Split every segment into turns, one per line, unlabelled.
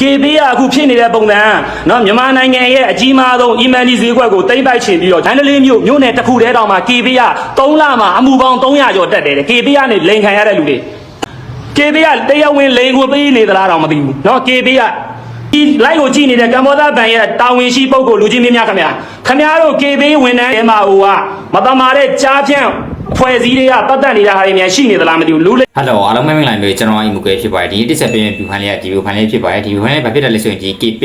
KBR အခုဖြစ်နေတဲ့ပုံစံနော်မြန်မာနိုင်ငံရဲ့အကြီးမားဆုံး e-money ဈေးကွက်ကိုတိမ့်ပိုက်ချင်ပြီးတော့ဒန်ဒလေးမြို့မြို့နယ်တစ်ခုတည်းတောင်မှ KBR 3လမှာအမှုပေါင်း300ကျော်တက်တယ် KBR နဲ့လိန်ခံရတဲ့လူတွေ KBR တရားဝင်လိန်ကိုပေးနေသလားတော့မသိဘူးနော် KBR ဒီလိုက်ကိုကြည့်နေတဲ့ကမ္ဘောဒါဘဏ်ရဲ့တာဝန်ရှိပုဂ္ဂိုလ်လူကြီးမင်းများခင်ဗျာခင်ဗျားတို့ KB ဝန်ထမ်းတွေမှာဟိုကမတမာတဲ့ကြားဖြန့် ဖွဲ့စည်းတွေကပတ်သက်နေတာဟာတွေများရှိနေသလားမသိဘူးလူလေ
ဟယ်လိုအားလုံးမင်္ဂလာမျိုးကျွန်တော်အိမ်မူကွဲဖြစ်ပါတယ်ဒီတစ်ဆက်ပြင်းပြူခိုင်းလေးကဒီဗီဒီယိုခိုင်းလေးဖြစ်ပါတယ်ဒီဗီဒီယိုခိုင်းလေးဘာဖြစ်တယ်လဲဆိုရင်ဒီ KP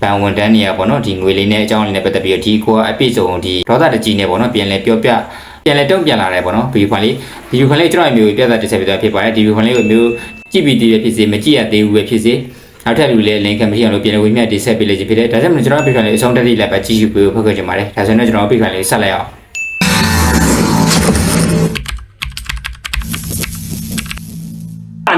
ဘန်ဝန်တန်းနေရပေါ့နော်ဒီငွေလေးနဲ့အကြောင်းလေးနဲ့ပတ်သက်ပြီးတော့ဒီကိုအပြည့်စုံဒီဒေါသတကြီးနဲ့ပေါ့နော်ပြန်လဲပြောပြပြန်လဲတုံ့ပြန်လာတယ်ပေါ့နော်ဗီဒီယိုခိုင်းလေးဗီဒီယိုခိုင်းလေးကျွန်တော်အမျိုးပြသတစ်ဆက်ပြသွားဖြစ်ပါတယ်ဒီဗီဒီယိုခိုင်းလေးကိုမျိုးကြည့်ပြီးတည်ရဖြစ်စေမကြည့်ရသေးဘူးပဲဖြစ်စေနောက်ထပ်လူလည်း link ကမဖြစ်အောင်လို့ပြန်လဲဝေမျှတိဆက်ပေးလိုက်ခြင်းဖြစ်တယ်ဒါကြောင့်မလို့ကျွန်တော်ဗီဒီယိုခိုင်းလေးအဆုံးတက်တိလည်းပဲကြည့်ရှုပေးဖို့ဖတ်ခဲ့ကြပါတယ်ဒါဆိုရင်ကျွန်တော်ဗီဒီယိုခိုင်းလေးဆက်လိုက်အောင်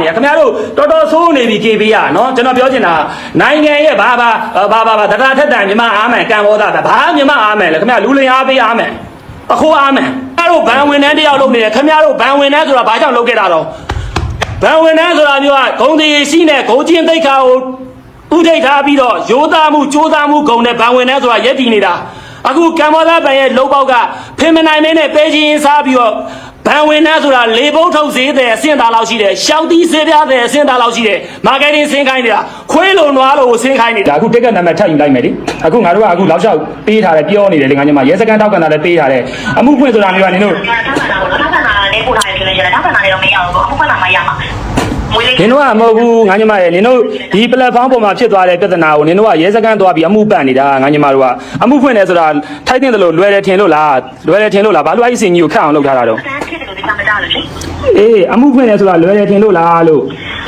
နေတာခင်ဗျားတို့တော်တော်ဆိုးနေပြီ KB ရနော်ကျွန်တော်ပြောချင်တာနိုင်ငံရဲ့ဘာဘာဘာဘာတရားထက်တန်မြန်မာအာမန်ကံဘောသားဘာမြန်မာအာမန်လဲခင်ဗျားလူလင်အားပေးအာမန်အခိုးအာမန်ခင်ဗျားတို့ဘန်ဝင်တန်းတယောက်လုပ်နေတယ်ခင်ဗျားတို့ဘန်ဝင်တန်းဆိုတာဘာကြောင့်လုပ်ခဲ့တာတော့ဘန်ဝင်တန်းဆိုတာမျိုးကဂုံတီရှိနဲ့ဂုံချင်းတိတ်ခါကိုဥဒိတ်ထားပြီးတော့ရိုးသားမှုကြိုးစားမှုဂုံနဲ့ဘန်ဝင်တန်းဆိုတာရည်တည်နေတာအခုကမ္ဘောဒါပန်ရဲ့လုံပေါက်ကဖင်မနိုင်မင်းနဲ့ပဲချင်းစားပြီးတော့ ဘန်ဝင်နှန်းဆိုတာလေဘုတ်ထုတ်ဈေးတဲ့အဆင့်သားလောက်ရှိတယ်ရှောက်တီးဈေးပြားတဲ့အဆင့်သားလောက်ရှိတယ်မာကတ်တင်းဆင်းခိုင်းနေတာခွေးလုံနွားလို့ဆင်းခိုင်းနေတာအခုတက်ကတ်နံပါတ်ထပ်ယူလိုက်မယ်လေအခုငါတို့ကအခုလောက်လျှောက်ပေးထားတယ်ပြောနေတယ်လေငါညမရဲစကန်ထောက်ကန်တာလည်းပေးထားတယ်အမှုဖွင့်ဆိုတာမျိုးကနင်တို့
ထောက်ခံတာကိုထောက်ခံတာလည်းပို့ထားတယ်ဆိုလို့ရှိရင်ထောက်ခံတာလည်းတော့မရဘူးပေါ့အခုကမှမရမှာမွေးလေး
နင်တို့ကမဟုတ်ဘူးငါညမရဲ့နင်တို့ဒီ platform ပေါ်မှာဖြစ်သွားတဲ့ပြဿနာကိုနင်တို့ကရဲစကန်သွားပြီးအမှုပတ်နေတာငါညမတို့ကအမှုဖွင့်တယ်ဆိုတာထိုက်တဲ့လို့လွယ်တယ်ထင်လို့လားလွယ်တယ်ထင်လို့လားဘာလို့အဲ့ဒီစင်ကြီးကိုခတ်အောင်လုပ်ထားတာတော့
အတန်းဖြစ်တယ်လို့ဒီကမတားလို့ရှင်
အေးအမှုဖွင့်တယ်ဆိုတာလွယ်တယ်ထင်လို့လားလို့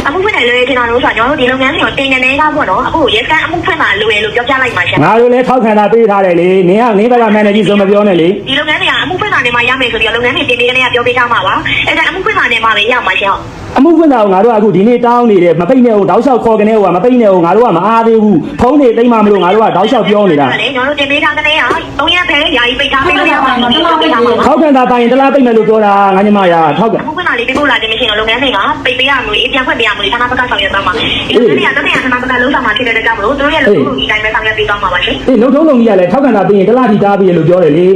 အခုဖွင့်တယ်လို့ထင်တာလို့ဆိုတော့ကျွန်တော်တို့ဒီလုပ်ငန်းတွေကိုတင်နေနေတာပေါ့နော်အခုရဲကန်အမှုဖွင့်မှာလိုရလို့ပြောပြလိုက်ပါရှင်
ငါတို့လည်းထောက်ခံတာပေးထားတယ်လေနင်ကနင်ဘက်ကမန်နေဂျာဆိုမပြောနဲ့လေ
ဒီလုပ်ငန်းတွေကအမှုဖွင့်မှာနေမှာရမယ်ဆိုပြီးလုပ်ငန်းတွေတင်နေနေပြောပေးထားမှာပါအဲ့ဒါအမှုဖွင့်မှာနေမှာပဲရမှာရှင်ဟုတ်
အမှုဖွင့်တာကိုငါတို့ကအခုဒီနေ့တောင်းနေတယ်မပိတ်နဲ့ဟိုတောက်လျှောက်ခေါ်ကနေဟိုကမပိတ်နဲ့ဟိုငါတို့ကမအားသေးဘူးဖုန်းတွေတိမ့်မှမလို့ငါတို့ကတောက်လျှောက်ပြောနေတာ
လေကျွန်တော်တို့တင်ပေးထားတဲ့နေက3ရက်ဖဲယာယီပိတ်ထားပေးလို့ရမှာဒီလိုပိတ်ထားမှာပါ
ထောက်ခံတာပိုင်တလားပိတ်မယ်လို့ပြောတာငါညီမရထောက်ခံ
အခုကလေးပြဖို့လာတယ်မရှိရင်လုပ်ငန်းတွေကပိတ်ပေးရမျိုးအေးပြန်ဖွင့်ပေးရမျိုးဌာနဘက်ကဆောင်ရွက်သွားမှာဒီလုပ်ငန်းတွေကတကယ်ဌာနဘက်ကလုံးဆောင်မှာဖြစ်တဲ့ကြောင့်မလို့တို့ရဲ့လုပ်လို့ဒီတိုင်းပဲဆောင်ရွက်ပေးသွားမှာပါရှင်
အေးလုံထုံးလုံကြီးကလည်းထောက်ခံတာပြီးရင်တလားထိတားပြီးရလို့ပြောတယ်လေ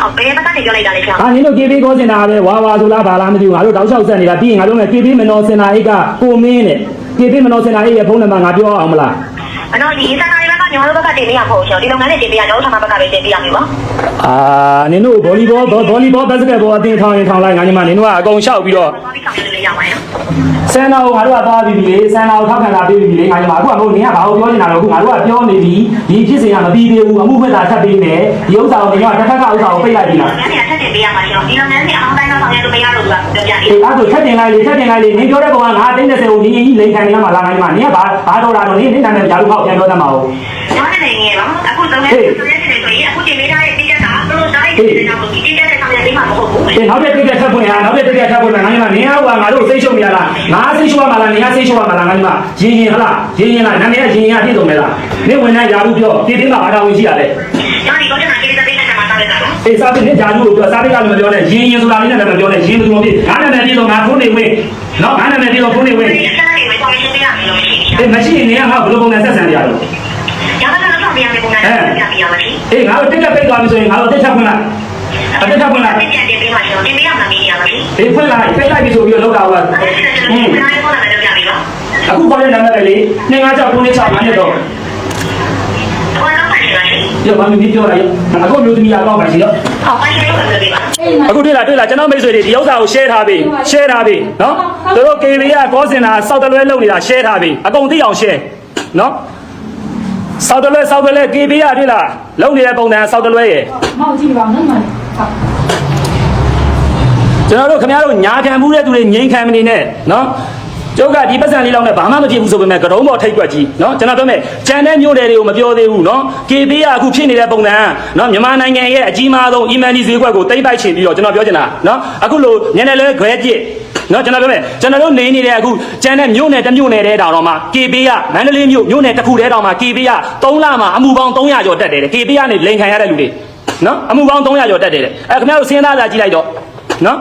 ဟုတ်ဘယ်ဘက်ကနေပြောလိုက်တာလဲဆရာ
ဟာနင်တို့ KB ကောစင်တာပဲဝါဝါဆိုလားဘာလားမသိဘူးငါတို့တောက်လျှောက်ဆက်နေတာပြီးရင်ငါတို့က KB မနော်စင်တာအိတ်ကကိုမင်းနဲ့ KB မနော်စင်တာအိတ်ရဲ့ဖုန်းနံပါတ်ငါပြောအောင်မလား
အဲ့တော့ဒီစံနာရီဘက်ကညီမတို့ဘက်ကတင်ပေးရမှာပေါ့ရှင်ဒီလုပ်ငန်းတွေတင်ပေးရတော့ဌာနဘက်ကပဲတင်ပေးရမှာပါ
အာနင်တို့ဗော်လီဘောဗော်လီဘောဘတ်စကတ်ဘောအတင်းထောင်းရင်ထောင်းလိုက်ငါညီမနင်တို့ကအကုန်လျှောက်ပြီးတော့
သွားပြီးဆောင်ရွက်လို့ရမှာရ
ဆန်တော်ကိုငါတို့ကသွားပြီးပြီလေဆန်တော်ကိုထောက်ခံတာပြီးပြီလေငါညီမအခုကမဟုတ်နင်ကဘာလို့ပြောနေတာလဲအခုငါတို့ကပြောနေပြီဒီဖြစ်စဉ်ကမပြီးသေးဘူးအမှုဖွင့်တာထပ်ပြီးမယ်ဒီဥစ္စာကိုနင်ကတစ်ခါကဥစ္စာကိုပိတ်လိုက်ပြီလား
လု ပ်ငန်းတွေကထပ်တင်ပေးရမှာရှင်ဒီလုပ်ငန်းတွေအောင်းတိုင်းတော့ဆောင်ရွက်လို့မရလို့ဆိုတာပြောပြနေ
အေးအဲ့ဒါထပ်တင်လိုက်လေထပ်တင်လိုက်လေနင်ပြောတဲ့ကောင်ကငါတင်း30ကိုညီညီလိန်ခံနေမှာလားငါညီမနင်ကဘာဘာတော်တာတော့နင်နင်နာမည်ကြာလို့ဟောက်ပြန်ပြောတတ်မှာဟုတ်
ကျွန်တော်လည်းငယ်ပါအခုလုပ်ငန်းတွေဆောင်ရွက်နေတယ်ဆိုရင်အခုတင်ပေးထားတဲ့တိကျတာသူတို့တိုင်းတဲ့ကြောင့်ဒီတိကျတဲ့ဆောင်ရွက်ပေးမှာမဟုတ်ဘူး
အေးနောက်တဲ့တိကျထပ်ဖွင့်ရနောက်တဲ့တိကျထပ်ဖွင့်မယ်ငါညီမနင်ကဟိုကငါတို့စိတ်ရှုံနေရလားငါစိတ်ရှုံရမှာလားနင်ကစိတ်ရှုံရမှာလားငါညီမရင်ရင်ဟလားရင်ရင်လားနာမည်ကရင်ရင်အပြည့်စုံမဲလားနင်ဝင်နိုင်ရာဘူးပြောဒီတင်းမှာဘာသာဝင်ရှိရလဲ
ကျွန်တော်ဒီကောချင်တာကိစ္စတွေနဲ့ မှာဆောင်ရွက်တာပါ
အေးစားပြီးကြာလို့ပြောစားပြီးကလည်းမပြောနဲ့ရင်းရင်ဆိုတာလေးနဲ့လည်းမပြောနဲ့ရင်းလို့ပြောပြီးငါနာမည်ပြေတော့ငါဖုန်းနေဝင်နော်ငါနာမည်ပြေတော့ဖုန်းနေဝင်
ဒီစက်တွေပဲဆောင်ရွက်ပေးရမယ်လို့မရှိဘူး
အေးမရှိရင်နေကငါဘယ်လိုပုံနဲ့ဆက်ဆံကြရတော့။
ညာဘက်ကတော့ဆောင်ပြရမယ့်ပုံစံနဲ့ပြပြရမှာရှိ
အေးငါတို့တက်ကပိတ်သွားပြီဆိုရင်ငါတို့တက်ချက်ဖွင့်လိုက်။အတက်ချက်ဖွင့်လိုက်
ပြန်ပြန်တင်ပေးမှရှင်တင်ပေးရမှာမင်းရမှာရှိ
အေးဖွင့်လိုက်ပိတ်လိုက်ပြီဆိုပြီးတော့လောက်တာဟုတ်။
အဲ့ဒါကျွန်တော်ဒီနားလေးပေါ်လာတယ်ပြပြီနော်
အခုခေါ်တဲ့နာမည်ပဲလေ2 5 6 9 6 5နဲ့တော့။
ဘာလို့ပါ ရှင်လားရှင်
ရပါမင်းပြောလိုက်အခုမျိုးသမီးအကောင့်ပါရှိတော့။
ဟောပိုင်းလေးကိုပြောပြပါ
အခုတွေ့လားတွေ့လားကျွန်တော်မိတ်ဆွေတွေဒီဥစ္စာကို share ထားပြီ share ထားပြီနော်သူတို့ KV ကကောစင်တာစောက်တလွဲလုပ်နေတာ share ထားပြီအကုန်သိအောင် share နော်စောက်တလွဲစောက်တလွဲ KV ကတွေ့လားလုပ်နေတဲ့ပုံစံစောက်တလွဲရဲ့
မောက်ကြည့်ပါဦးနော်ညီမလေးဟုတ်
ကျွန်တော်တို့ခင်ဗျားတို့ညာခံမှုတဲ့သူတွေငြိမ်ခံမနေနဲ့နော် ကျုပ်ကဒီပတ်စံလေးလောက်နဲ့ဘာမှမဖြစ်ဘူးဆိုပေမဲ့ကတုံးပေါ်ထိတ်ကွက်ကြီးနော်ကျွန်တော်ပြောမယ်ကြံတဲ့မြို့နယ်တွေကိုမပြောသေးဘူးနော် KB ကအခုဖြစ်နေတဲ့ပုံစံနော်မြန်မာနိုင်ငံရဲ့အကြီးမားဆုံး emergency ဈေးကွက်ကိုတိမ့်ပိုက်ချင်ပြီးတော့ကျွန်တော်ပြောချင်တာနော်အခုလိုညနေလဲခွဲပြစ်နော်ကျွန်တော်ပြောမယ်ကျွန်တော်တို့နေနေတဲ့အခုကြံတဲ့မြို့နယ်တစ်မြို့နယ်တည်းတောင်တော့မှ KB ကမန္တလေးမြို့မြို့နယ်တစ်ခုတည်းတောင်မှ KB က3လမှာအမှုပေါင်း300ကျော်တက်တယ်တဲ့ KB ကနေလိန်ခံရတဲ့လူတွေနော်အမှုပေါင်း300ကျော်တက်တယ်တဲ့အဲခင်ဗျားတို့စဉ်းစားကြကြည့်လိုက်တော့နော်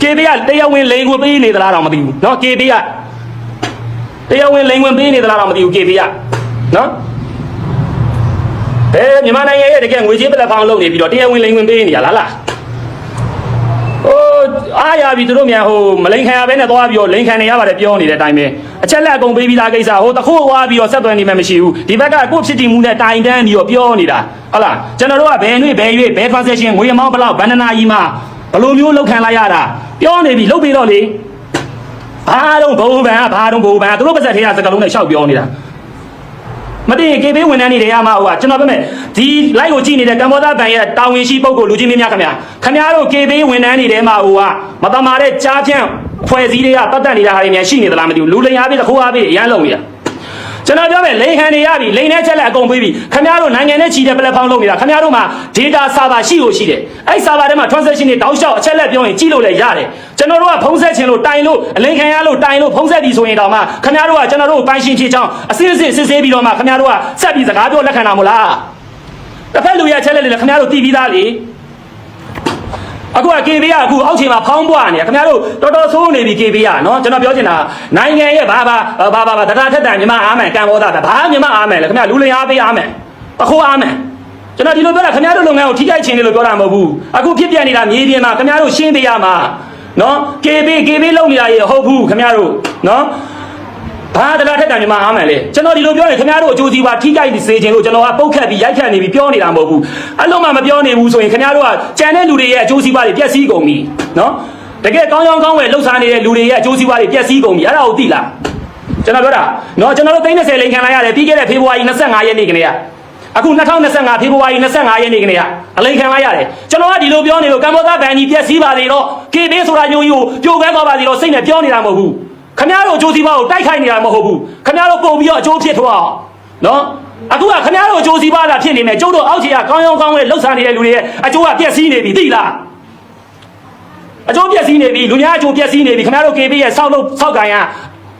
KB ကတရားဝင်လိန်ကိုပေးနေသလားတော့မသိဘူးเนาะ KB က တရားဝင်လိန်ဝင်ပေးနေသလားတော့မသိဘူး KB ကနော်ဘယ်မြန်မာနိုင်ငံရဲ့တကယ်ငွေကြေးပလက်ဖောင်းလုပ်နေပြီးတော့တရားဝင်လိန်ဝင်ပေးနေရလားလားဟိုအားရပြီသူတို့မြန်ဟိုမလိန်ခံရဘဲနဲ့သွားပြီးတော့လိန်ခံနေရပါတယ်ပြောနေတဲ့အတိုင်းပဲအချက်လက်အကုန်ပေးပြီးသားကိစ္စဟိုတခိုးဝါပြီးတော့ဆက်သွယ်နေမှမရှိဘူးဒီဘက်ကကိုယ့်ဖြစ်တည်မှုနဲ့တိုင်တန်းပြီးတော့ပြောနေတာဟုတ်လားကျွန်တော်တို့ကဘယ်နှွေဘယ်ရွေ့ဘယ် transaction ငွေအမောင်းဘလောက်ဘန္ဒနာကြီးမှာ ဘလိုမျိုးလောက်ခံလိုက်ရတာပြောနေပြီလုပ်ပြီးတော့လေဘာတော့ဘုံဗန်ကဘာတော့ဘုံဗန်ကသူတို့ပါဇက်ထဲကစကလုံးနဲ့ရှောက်ပြောနေတာမသိရင် KB ဝန်ထမ်းတွေတည်းရမှာဟိုကကျွန်တော်ပြောမယ်ဒီ live ကိုကြည့်နေတဲ့ကမ္ဘောဇဘဏ်ရဲ့တာဝန်ရှိပုဂ္ဂိုလ်လူကြီးမင်းများခင်ဗျာခင်ဗျားတို့ KB ဝန်ထမ်းတွေတည်းမှာဟိုကမတမာတဲ့ကြားဖြန့်ဖွဲ့စည်းတွေကပတ်သက်နေတာဟာတွေများရှိနေသလားမသိဘူးလူလိန်အားပြီးတခိုးအားပြီးအရန်လုံးနေတာ ကျွန်တော်ပြောမယ်လိန်ဟန်တွေရပြီလိန်နဲ့ချက်လက်အကုန်ပေးပြီခင်ဗျားတို့နိုင်ငံနဲ့ချီတဲ့ platform လုပ်နေတာခင်ဗျားတို့မှာ data server ရှိလို့ရှိတယ်အဲ့ server ထဲမှာ transaction တွေတောက်လျှောက်အချက်လက်ပြောရင်ကြည့်လို့လည်းရတယ်ကျွန်တော်တို့ကဖုံးဆက်ခြင်းလို့တိုင်လို့အလိန်ခံရလို့တိုင်လို့ဖုံးဆက်ပြီဆိုရင်တောင်မှခင်ဗျားတို့ကကျွန်တော်တို့ပိုင်ရှင်ဖြစ်ချောင်းအစစ်အစစ်စစ်ဆေးပြီးတော့မှခင်ဗျားတို့ကဆက်ပြီးစကားပြောလက်ခံတာမို့လားတစ်ဖက်လူရဲ့အချက်လက်တွေလည်းခင်ဗျားတို့သိပြီးသားလေ အခုက KB ကအခုအောက်ခြေမှာဖောင်းပွားနေတယ်ခင်ဗျားတို့တော်တော်ဆိုးနေပြီ KB ကနော်ကျွန်တော်ပြောချင်တာနိုင်ငံရဲ့ဘာဘာဘာဘာဘာတရားထက်တန်မြမအားမယ်ကံဘောသားဘာမြမအားမယ်လဲခင်ဗျားလူလင်အားပေးအားမယ်ပခိုးအားမယ်ကျွန်တော်ဒီလိုပြောတာခင်ဗျားတို့လုပ်ငန်းကိုထိခိုက်ခြင်းလို့ပြောတာမဟုတ်ဘူးအခုဖြစ်ပြနေတာမြေပြင်မှာခင်ဗျားတို့ရှင်းပေးရမှာနော် KB KB လုပ်နေတာရေဟုတ်ဘူးခင်ဗျားတို့နော် ဘာတရားထက်တန်မြမအားမယ်လေကျွန်တော်ဒီလိုပြောရင်ခင်ဗျားတို့အကျိုးစီးပွားထိခိုက်စေခြင်းလို့ကျွန်တော်ကပုတ်ခတ်ပြီးရိုက်ခတ်နေပြီးပြောနေတာမဟုတ်ဘူးအဲ့လိုမှမပြောနေဘူးဆိုရင်ခင်ဗျားတို့ကကြံတဲ့လူတွေရဲ့အကျိုးစီးပွားတွေပျက်စီးကုန်ပြီနော်တကယ်ကောင်းကောင်းကောင်းဝယ်လှုပ်ရှားနေတဲ့လူတွေရဲ့အကျိုးစီးပွားတွေပျက်စီးကုန်ပြီအဲ့ဒါကိုသိလားကျွန်တော်ပြောတာနော်ကျွန်တော်တို့30လိန်ခံလိုက်ရတယ်ပြီးခဲ့တဲ့ဖေဖော်ဝါရီ25ရက်နေ့ကလေးကအခု2025ဖေဖော်ဝါရီ25ရက်နေ့ကလေးကအလိန်ခံလိုက်ရတယ်ကျွန်တော်ကဒီလိုပြောနေလို့ကမ္ဘောဇဘန်ကြီးပျက်စီးပါလေတော့ KB ဆိုတာမျိုးကြီးကိုပြိုကွဲသွားပါလေတော့စိတ်နဲ့ပြောနေတာမဟုတ်ဘူး ခင်ဗျားတို့အကျိုးစီးပွားကိုတိုက်ခိုက်နေတာမဟုတ်ဘူးခင်ဗျားတို့ပုံပြီးတော့အကျိုးဖြစ်ထွားအောင်နော်အခုကခင်ဗျားတို့အကျိုးစီးပွားလာဖြစ်နေမယ်ကျုပ်တို့အောက်ခြေကကောင်းကောင်းကောင်းလေးလှုပ်ရှားနေတဲ့လူတွေရဲ့အကျိုးကပျက်စီးနေပြီသိလားအကျိုးပျက်စီးနေပြီလူများအကျိုးပျက်စီးနေပြီခင်ဗျားတို့ KB ရဲ့စောက်လို့စောက်ကန်ရ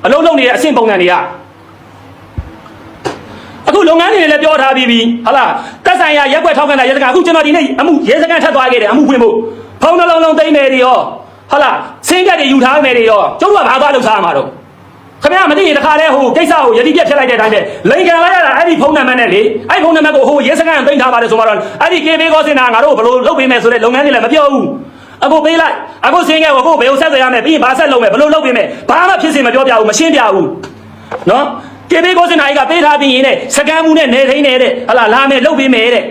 အလုံးလုံးနေတဲ့အဆင့်ပုံစံတွေကအခုလုပ်ငန်းတွေလည်းပြောထားပြီးပြီဟုတ်လားတက်ဆိုင်ရရက်ွက်ထောက်ခံတာရဲစခန်းအခုကျွန်တော်ဒီနေ့အမှုရဲစခန်းထပ်သွားခဲ့တယ်အမှုဖွင့်ဖို့ဖုန်းနှလုံးလုံးသိမ့်မယ်တွေရော ဟုတ်လားဆင်းကက်တွေယူထားမယ်တွေရောကျုပ်တို့ကဘာသွားလုပ်စားမှာတော့ခင်ဗျားမသိရင်တခါလဲဟိုကိစ္စကိုယတိပြတ်ဖြတ်လိုက်တဲ့အတိုင်းပဲလိန်ခံလိုက်ရတာအဲ့ဒီဖုန်းနံပါတ်နဲ့လေအဲ့ဒီဖုန်းနံပါတ်ကိုဟိုရဲစခန်းကသိမ်းထားပါတယ်ဆိုမှတော့အဲ့ဒီ KB ကောစင်တာငါတို့ဘယ်လိုလုပ်ပေးမယ်ဆိုတဲ့လုပ်ငန်းတွေလည်းမပြောဘူးအခုပေးလိုက်အခုဆင်းကက်ကိုကိုဘယ်လိုဆက်သွယ်ရမယ်ပြီးရင်ဘာဆက်လုပ်မယ်ဘယ်လိုလုပ်ပေးမယ်ဘာမှဖြစ်စေမပြောပြဘူးမရှင်းပြဘူးနော်ကေဘေကိုစင်နာကြီးကပေးထားပြီးရင်တဲ့စကမ်းမှုနဲ့နေထိန်နေတဲ့ဟလာလာမယ်လှုပ်ပေးမယ်တဲ့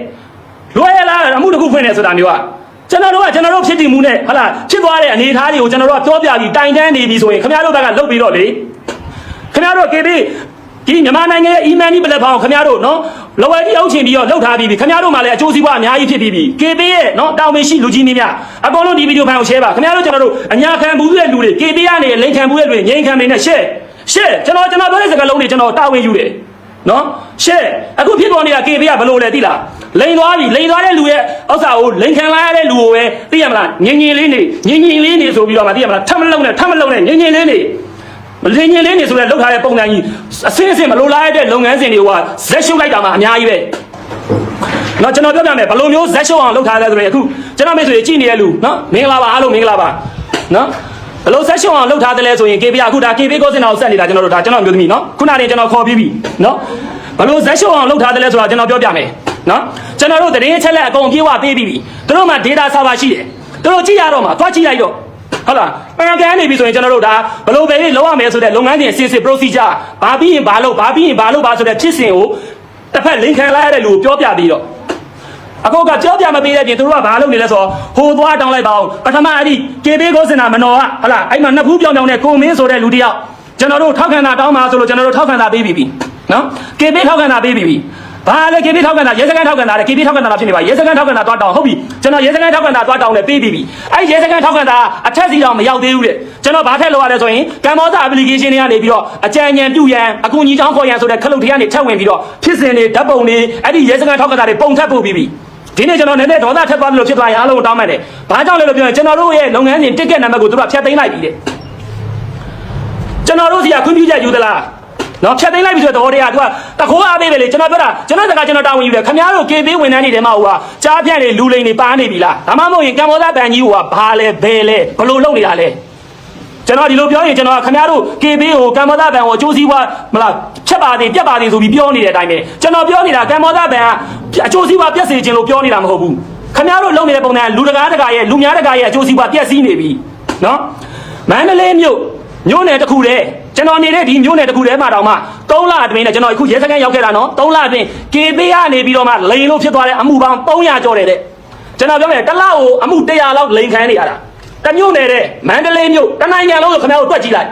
လွယ်ရလားအမှုတစ်ခုဖွင့်နေဆိုတာမျိုးက ကျွန်တော်တို့ကကျွန်တော်တို့ဖြစ်တည်မှုနဲ့ဟလာဖြစ်သွားတဲ့အနေအထားတွေကိုကျွန်တော်တို့ကပြောပြပြီးတိုင်တန်းနေပြီဆိုရင်ခင်ဗျားတို့ဘက်ကလှုပ်ပြီးတော့လေခင်ဗျားတို့ကေဘေဒီမြန်မာနိုင်ငံရဲ့ email ပလက်ဖောင်းခင်ဗျားတို့နော်လော်ဝဲကြီးအောက်ချင်ပြီးတော့လှုပ်ထားပြီးပြီခင်ဗျားတို့မှလည်းအကျိုးစီးပွားအများကြီးဖြစ်ပြီးပြီ KB ရဲ့နော်တောင်ပင်ရှိလူကြီးမင်းများအကုန်လုံးဒီဗီဒီယိုဖိုင်ကို share ပါခင်ဗျားတို့ကျွန်တော်တို့အညာခံဘူးတဲ့လူတွေ KB ကနေလိန်ခံဘူးတဲ့လူတွေငိန်ခံနေနဲ့ share ရှေ့ကျွန်တော်ကျွန်တော်ပြောတဲ့စကားလုံးတွေကျွန်တော်တာဝန်ယူတယ်နော်ရှေ့အခုဖြစ်ပေါ်နေတာ KB ကဘလို့လဲသိလား လိန်သွားပြီလိန်သွားတဲ့လူရဲ့ဥစ္စာကိုလိန်ခံလာရတဲ့လူကိုပဲသိရမလားငင်ငင်လေးနေငင်ငင်လေးနေဆိုပြီးတော့မှသိရမလားထပ်မလုံးနဲ့ထပ်မလုံးနဲ့ငင်ငင်လေးနေမလင်းငင်လေးနေဆိုတဲ့လောက်ထားတဲ့ပုံစံကြီးအစင်းအစင်းမလိုလားတဲ့လုပ်ငန်းစဉ်တွေကဇက်ရှုပ်လိုက်တာမှအများကြီးပဲနော်ကျွန်တော်ပြောပြမယ်ဘယ်လိုမျိုးဇက်ရှုပ်အောင်လုပ်ထားလဲဆိုရင်အခုကျွန်တော်မိတ်ဆွေကြည့်နေတဲ့လူနော်မင်္ဂလာပါအားလုံးမင်္ဂလာပါနော်ဘလို့ဆက်ရှုံအောင်လှုပ်ထားတယ်လဲဆိုရင် KB အခုဒါ KB ကိုစင်အောင်ဆက်နေတာကျွန်တော်တို့ဒါကျွန်တော်မျိုးသမီးနော်ခုနကကျွန်တော်ခေါ်ပြီးပြီနော်ဘလို့ဆက်ရှုံအောင်လှုပ်ထားတယ်လဲဆိုတာကျွန်တော်ပြောပြမယ် နော်ကျွန်တော်တို့တရင်ချက်လက်အကုန်ပြေးဝပေးပြီးပြီသူတို့မှာ data server ရှိတယ်သူတို့ကြည့်ရတော့မှာသွားကြည့်လိုက်တော့ဟုတ်လားပန်ကန်နေပြီဆိုရင်ကျွန်တော်တို့ဒါဘလို့ပဲလောက်ရမယ်ဆိုတဲ့လုပ်ငန်းစဉ်အစစ်စစ် procedure ဘာပြီးရင်ဘာလုပ်ဘာပြီးရင်ဘာလုပ်ပါဆိုတဲ့ဖြစ်စဉ်ကိုတစ်ဖက်လင်ခံလိုက်ရတဲ့လူကိုပြောပြပြီးတော့အခုကကြောပြမပေးတဲ့ပြင်သူတို့ကဘာလုပ်နေလဲဆိုတော့ဟိုသွားတောင်းလိုက်ပါအောင်ပထမအဲ့ဒီ KB ကိုစင်နာမနော်ကဟလာအဲ့မှာနှစ်ဖူးပြောင်ပြောင်နဲ့ကိုမင်းဆိုတဲ့လူတစ်ယောက်ကျွန်တော်တို့ထောက်ခံတာတောင်းပါဆိုလို့ကျွန်တော်တို့ထောက်ခံတာပေးပြီးပြီနော် KB ထောက်ခံတာပေးပြီးပြီ ဘာလဲ KB ထောက်ခံတာရဲစခန်းထောက်ခံတာလေ KB ထောက်ခံတာဖြစ်နေပါရဲစခန်းထောက်ခံတာသွားတောင်းဟုတ်ပြီကျွန်တော်ရဲစခန်းထောက်ခံတာသွားတောင်းလဲပေးပြီးပြီအဲ့ရဲစခန်းထောက်ခံတာအထက်စီတော့မရောက်သေးဘူးတဲ့ကျွန်တော်ဘာထက်လောက်ရလဲဆိုရင်ကမ္ဘောဇ application တွေကနေပြီးတော့အကြံဉာဏ်ပြုရန်အကူအညီချောင်းခေါ်ရန်ဆိုတဲ့ခလုတ်ထရကနေထပ်ဝင်ပြီးတော့ဖြစ်စဉ်တွေဓာတ်ပုံတွေအဲ့ဒီရဲစခန်းထောက်ခံတာတွေပုံထပ်ပို့ပြီးပြီဒီနေ့ကျွန်တော်နည်းနည်းဒေါသထက်သွားလို့ဖြစ်သွားရင်အားလုံးကိုတောင်းပန်တယ်။ဘာကြောင့်လဲလို့ပြောရင်ကျွန်တော်တို့ရဲ့လုပ်ငန်းစဉ်တစ်ကက်နံပါတ်ကိုသူတို့ကဖျက်သိမ်းလိုက်ပြီတဲ့။ကျွန်တော်တို့စီကခွင့်ပြုချက်ယူသလား။ နော်ဖျက်သိမ်းလိုက်ပြီဆိုတဲ့သဘောတရားကသူကတခိုးအားပေးပဲလေကျွန်တော်ပြောတာကျွန်တော်စကားကျွန်တော်တာဝန်ယူတယ်ခင်ဗျားတို့ KB ဝန်ထမ်းတွေထဲမှာဟိုကကြားပြန့်နေလူလိန်တွေပါနေပြီလား။ဒါမှမဟုတ်ရင်ကမ္ဘောဇဘန်ကြီးဟိုကဘာလဲဘယ်လဲဘလို့လုပ်နေတာလဲ။ကျွန်တော်ဒီလိုပြောရင်ကျွန်တော်ခင်ဗျားတို့ KB ကိုကမ္ဘောဇဘန်ကိုအကျိုးစီးပွားမလားချက်ပါသေးပြက်ပါသေးဆိုပြီးပြောနေတဲ့အတိုင်းပဲကျွန်တော်ပြောနေတာကမ္ဘောဇဘန်ကအကျိုးစီးပွားပြက်စေခြင်းလို့ပြောနေတာမဟုတ်ဘူးခင်ဗျားတို့လုပ်နေတဲ့ပုံစံကလူတကားတကာရဲ့လူများတကာရဲ့အကျိုးစီးပွားပြက်စီးနေပြီနော်မန္တလေးမြို့မြို့နယ်တစ်ခုတည်း ကျွန်တော်နေတဲ့ဒီမြို့နယ်တစ်ခုတည်းမှာတောင်မှ3လအတွင်းနဲ့ကျွန်တော်အခုရဲစခန်းရောက်ခဲ့တာနော်3လအတွင်း KB ကနေပြီးတော့မှလိန်လို့ဖြစ်သွားတဲ့အမှုပေါင်း300ကျော်တယ်တဲ့ကျွန်တော်ပြောမယ်တစ်လကိုအမှု100လောက်လိန်ခံနေရတာတမျိုးနယ်တဲ့မန္တလေးမြို့တနိုင်ငံလုံးကိုခင်ဗျားတို့တွက်ကြည့်လိုက်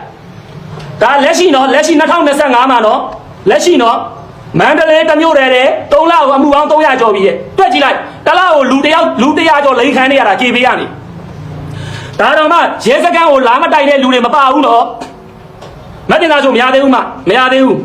ဒါလက်ရှိနော်လက်ရှိ2025မှာနော်လက်ရှိနော်မန္တလေးတမျိုးနယ်တဲ့3လကိုအမှုပေါင်း300ကျော်ပြီတဲ့တွက်ကြည့်လိုက်တစ်လကိုလူတစ်ယောက်လူ100ကျော်လိန်ခံနေရတာကြေပေးရနေဒါတော့မှရဲစခန်းကိုလာမတိုက်တဲ့လူတွေမပါဘူးနော် မတင်သားချိုမရသေးဘူးမမရသေးဘူး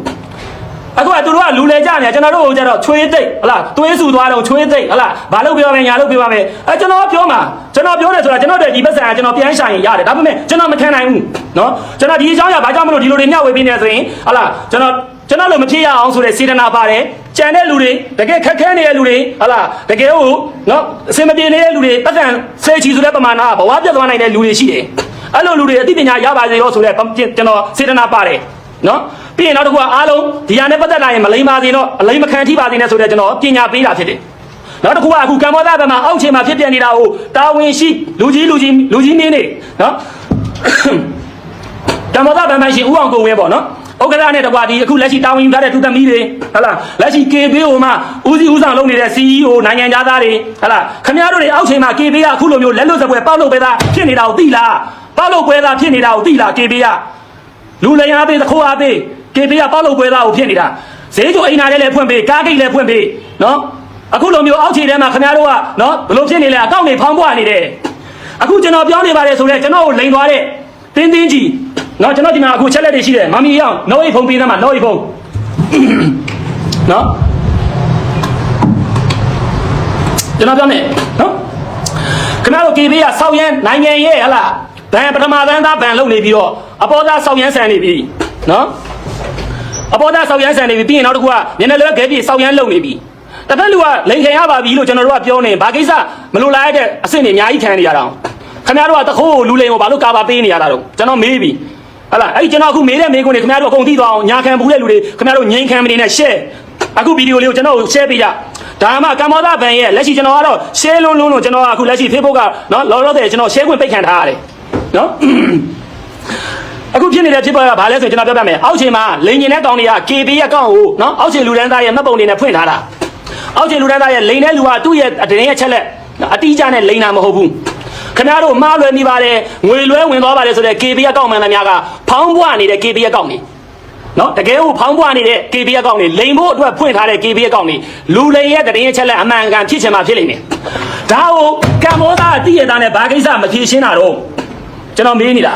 အခုကသူတို့ကလူလေကြနေကျွန်တော်တို့ကကြတော့ချွေးသိပ်ဟလားသွေးစုသွားတော့ချွေးသိပ်ဟလားဘာလို့ပြောမယ်ညာလို့ပြောပါမယ်အဲကျွန်တော်ပြောမှာကျွန်တော်ပြောတယ်ဆိုတာကျွန်တော်တို့ဒီပတ်စံကကျွန်တော်ပြန်ရှာရင်ရတယ်ဒါပေမဲ့ကျွန်တော်မခံနိုင်ဘူးနော်ကျွန်တော်ဒီအကြောင်းအရာဘာကြောင့်မလို့ဒီလိုတွေမျှဝေပေးနေဆိုရင်ဟလားကျွန်တော်ကျွန်တော်လိုမဖြစ်ရအောင်ဆိုတဲ့စေတနာပါတယ်ကြံတဲ့လူတွေတကယ်ခက်ခဲနေတဲ့လူတွေဟလားတကယ်ကိုနော်အဆင်မပြေနေတဲ့လူတွေပတ်စံစေချီဆိုတဲ့ပမာဏကဘဝပြတ်သွားနိုင်တဲ့လူတွေရှိတယ် အဲ့လိုလူတွေအသိပညာရပါစေရောဆိုတဲ့ကျွန်တော်စေတနာပါတယ်နော်ပြီးရင်နောက်တစ်ခုကအားလုံးဒီဟာနဲ့ပတ်သက်လာရင်မလိမ္မာသေးတော့အလိမ္မခံထိပါသေးနဲ့ဆိုတော့ကျွန်တော်ပညာပေးတာဖြစ်တယ်နောက်တစ်ခုကအခုကမ္ဘောဇဘက်မှာအောက်ခြေမှာဖြစ်ပြနေတာကိုတာဝန်ရှိလူကြီးလူကြီးလူကြီးနေနေနော်ကမ္ဘောဇဘက်မှာရှင်ဦးအောင်ကုန်ဝဲပေါ့နော်ဥက္ကဋ္ဌနဲ့တကွာဒီအခုလက်ရှိတာဝန်ယူထားတဲ့သူသမီးတွေဟလာလက်ရှိ KB ဟိုမှာဦးစီးဦးဆောင်လုပ်နေတဲ့ CEO နိုင်ငံသားတွေဟလာခမရတို့တွေအောက်ခြေမှာ KB ကအခုလိုမျိုးလက်လွတ်စပွဲပေါက်လို့ပဲသားဖြစ်နေတာကိုသိလား ပေါက်လို့ပွဲသားဖြစ်နေတာကိုသိလား KB ကလူလည်းအားပေးသခိုးအားပေးကေပေးကပေါက်လို့ပွဲသားကိုဖြစ်နေတာဈေးကျော်အိမ်နာလေးလည်းဖွင့်ပေးကားဂိတ်လည်းဖွင့်ပေးနော်အခုလိုမျိုးအောက်ခြေထဲမှာခင်ဗျားတို့ကနော်ဘလို့ဖြစ်နေလဲအကောင့်တွေဖောင်းပွားနေတယ်အခုကျွန်တော်ပြောနေပါတယ်ဆိုတော့ကျွန်တော်ကိုလိန်သွားတဲ့တင်းတင်းကြီးနော်ကျွန်တော်ဒီမှာအခုချက်လက်တွေရှိတယ်မမီရောက်နောအိတ်ဖုံပေးသမှာနောအိတ်ဖုံနော်ကျွန်တော်ပြောမယ်နော်ခင်ဗျားတို့ကေပေးကစောက်ရမ်းနိုင်ငံရဲ့ဟလား ဘန်ပထမသန်းသားဘန်လုပ်နေပြီးတော့အပေါ်သားစောက်ရမ်းဆန်နေပြီနော်အပေါ်သားစောက်ရမ်းဆန်နေပြီပြီးရင်နောက်တစ်ခုကမျက်နှာလွဲခဲပြေစောက်ရမ်းလုပ်နေပြီတစ်ဖက်လူကလိန်ခံရပါပြီလို့ကျွန်တော်တို့ကပြောနေဘာကိစ္စမလိုလားတဲ့အဆင့်တွေအများကြီးခံနေရတာခင်ဗျားတို့ကတခိုးကိုလူလိန်ကိုဘာလို့ကာပါပေးနေရတာတော့ကျွန်တော်မေးပြီဟလာအဲ့ဒီကျွန်တော်အခုမေးတဲ့မေးခွန်းတွေခင်ဗျားတို့အကုန်သိသွားအောင်ညာခံဘူးတဲ့လူတွေခင်ဗျားတို့ငြိမ်ခံမနေနဲ့ share အခုဗီဒီယိုလေးကိုကျွန်တော် share ပေးကြဒါမှကမ္ဘောဇဘန်ရဲ့လက်ရှိကျွန်တော်ကတော့ share လုံးလုံးလို့ကျွန်တော်ကအခုလက်ရှိ Facebook ကနော်လောလောဆယ်ကျွန်တော် share ခွင့်ပိတ်ခံထားရတယ် နော်အခုဖြစ်နေတဲ့ဖြစ်ပေါ်ကဘာလဲဆိုရင်ကျွန်တော်ပြောပြမယ်အောက်ခြေမှာလိန်ကျင်တဲ့ကောင်တွေက KB ရဲ့ကောင်ကိုနော်အောက်ခြေလူတန်းသားရဲ့မှတ်ပုံတွေနဲ့ဖွင့်ထားတာအောက်ခြေလူတန်းသားရဲ့လိန်တဲ့လူကသူ့ရဲ့အတင်းရဲ့ချက်လက်အတိအကျနဲ့လိန်တာမဟုတ်ဘူးခင်ဗျားတို့မှားလွယ်မိပါတယ်ငွေလွဲဝင်သွားပါတယ်ဆိုတဲ့ KB ရဲ့ကောင်မှန်သမျှကဖောင်းပွားနေတဲ့ KB ရဲ့ကောင်တွေနော်တကယ်ကိုဖောင်းပွားနေတဲ့ KB ရဲ့ကောင်တွေလိန်ဖို့အတွက်ဖွင့်ထားတဲ့ KB ရဲ့ကောင်တွေလူလိန်ရဲ့တရင်ရဲ့ချက်လက်အမှန်ကန်ဖြစ်ချင်မှဖြစ်လိမ့်မယ်ဒါကိုကမ္ဘောဇာအတိရသားနဲ့ဘာကိစ္စမဖြေရှင်းတာတော့ ကျွန်တော်မေးနေတာ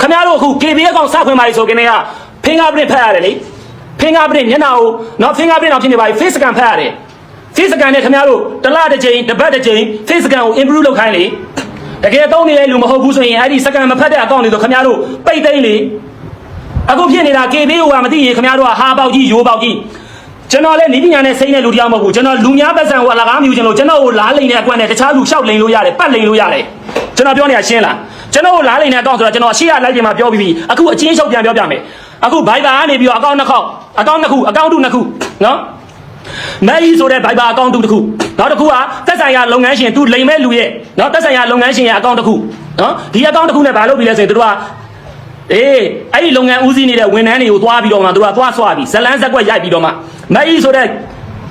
ခမရတို့အခု KB အကောင့်စခွင့်ပါလေဆိုခင်ဗျာ fingerprint ဖတ်ရတယ်လေ fingerprint မျက်နှာကိုနော် fingerprint အောင်ဖြစ်နေပါပြီ face scan ဖတ်ရတယ် face scan နဲ့ခင်ဗျားတို့တစ်လတစ်ကြိမ်တစ်ပတ်တစ်ကြိမ် face scan ကို improve လုပ်ခိုင်းလေတကယ်သုံးနေတဲ့လူမဟုတ်ဘူးဆိုရင်အဲ့ဒီ scan မဖတ်တဲ့အကောင့်တွေဆိုခင်ဗျားတို့ပိတ်သိမ့်လေအခုဖြစ်နေတာ KB ကိုကမသိရင်ခင်ဗျားတို့ကဟာပေါက်ကြီးရိုးပေါက်ကြီးကျွန်တော်လည်းနီးပညာနဲ့စိမ့်တဲ့လူတယောက်မဟုတ်ဘူးကျွန်တော်လူများပတ်စံကိုအလကားမြူကျွန်တော်ကျွန်တော်ကိုလားလိန်တဲ့အကွက်နဲ့တခြားလူလျှောက်လိန်လို့ရတယ်ပတ်လိန်လို့ရတယ်ကျွန်တော်ပြောနေတာရှင်းလား ကျွန်တော်ကိုလားလိန်တဲ့အကောင့်ဆိုတော့ကျွန်တော်အရှိရလိုက်ပြင်မှာပြောပြီးပြီအခုအချင်းချုပ်ပြန်ပြောပြမယ်အခု Viber ကနေပြီးတော့အကောင့်နှစ်ခေါက်အကောင့်နှစ်ခုအကောင့်တုနှစ်ခုနော်မဲကြီးဆိုတဲ့ Viber အကောင့်တုတစ်ခုနောက်တစ်ခုကသက်ဆိုင်ရာလုပ်ငန်းရှင်သူလိန်မဲ့လူရဲ့နော်သက်ဆိုင်ရာလုပ်ငန်းရှင်ရဲ့အကောင့်တစ်ခုနော်ဒီအကောင့်တစ်ခုနဲ့ဘာလုပ်ပြီးလဲဆိုရင်တို့ကအေးအဲ့ဒီလုပ်ငန်းဦးစီးနေတဲ့ဝန်ထမ်းတွေကိုသွားပြီးတော့မှသူကသွားဆွာပြီးဇလန်းဇက်ကွက်ရိုက်ပြီးတော့မှမအီဆိုတဲ့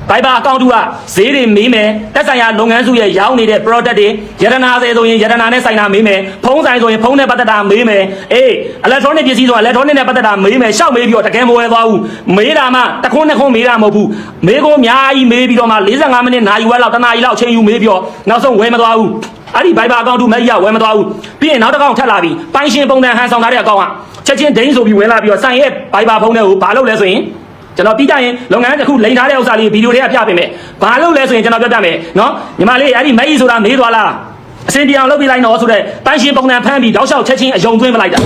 ဘိုင်ဘာအကောင့်တူကဈေးတွေမေးမယ်တက်ဆိုင်ရာလုပ်ငန်းစုရဲ့ရောင်းနေတဲ့ product တွေယတနာသေးဆိုရင်ယတနာနဲ့ဆိုင်တာမေးမယ်ဖုန်းဆိုင်ဆိုရင်ဖုန်းနဲ့ပတ်သက်တာမေးမယ်အေး electronic ပစ္စည်းဆိုရင် electronic နဲ့ပတ်သက်တာမေးမယ်ရှောက်မေးပြီးတော့တကယ်မဝယ်သွားဘူးမေးတာမှတခွန်းနှစ်ခွန်းမေးတာမဟုတ်ဘူးမေးကိုအများကြီးမေးပြီးတော့မှ45မိနစ်နာရီဝက်လောက်တနာရီလောက်အချိန်ယူမေးပြီးတော့နောက်ဆုံးဝယ်မသွားဘူးအဲ့ဒီဘိုင်ဘာအကောင့်တူမက်ကြီးကဝယ်မသွားဘူးပြီးရင်နောက်တစ်ကောင်ထပ်လာပြီးပိုင်ရှင်ပုံစံဟန်ဆောင်ထားတဲ့အကောင့်ကချက်ချင်းဒိန်းဆိုပြီးဝင်လာပြီးတော့ဆိုင်ရဲ့ဘိုင်ဘာဖုန်းထဲကိုဘာလုပ်လဲဆိုရင် ကျွန်တော်ပြီးကြရင်လုပ်ငန်းတစ်ခုလိန်ထားတဲ့ဥစ္စာလေးဗီဒီယိုတွေကပြပေးမယ်ဘာလုပ်လဲဆိုရင်ကျွန်တော်ပြောပြမယ်နော်ညီမလေးအဲ့ဒီမက်ကြီးဆိုတာမေးသွားလားအစင်တရားလုပ်ပြလိုက်တော့ဆိုတော့ပိုင်ရှင်ပုံစံဖမ်းပြီးတောက်လျှောက်ချက်ချင်းအယုံသွင်းပလိုက်တာ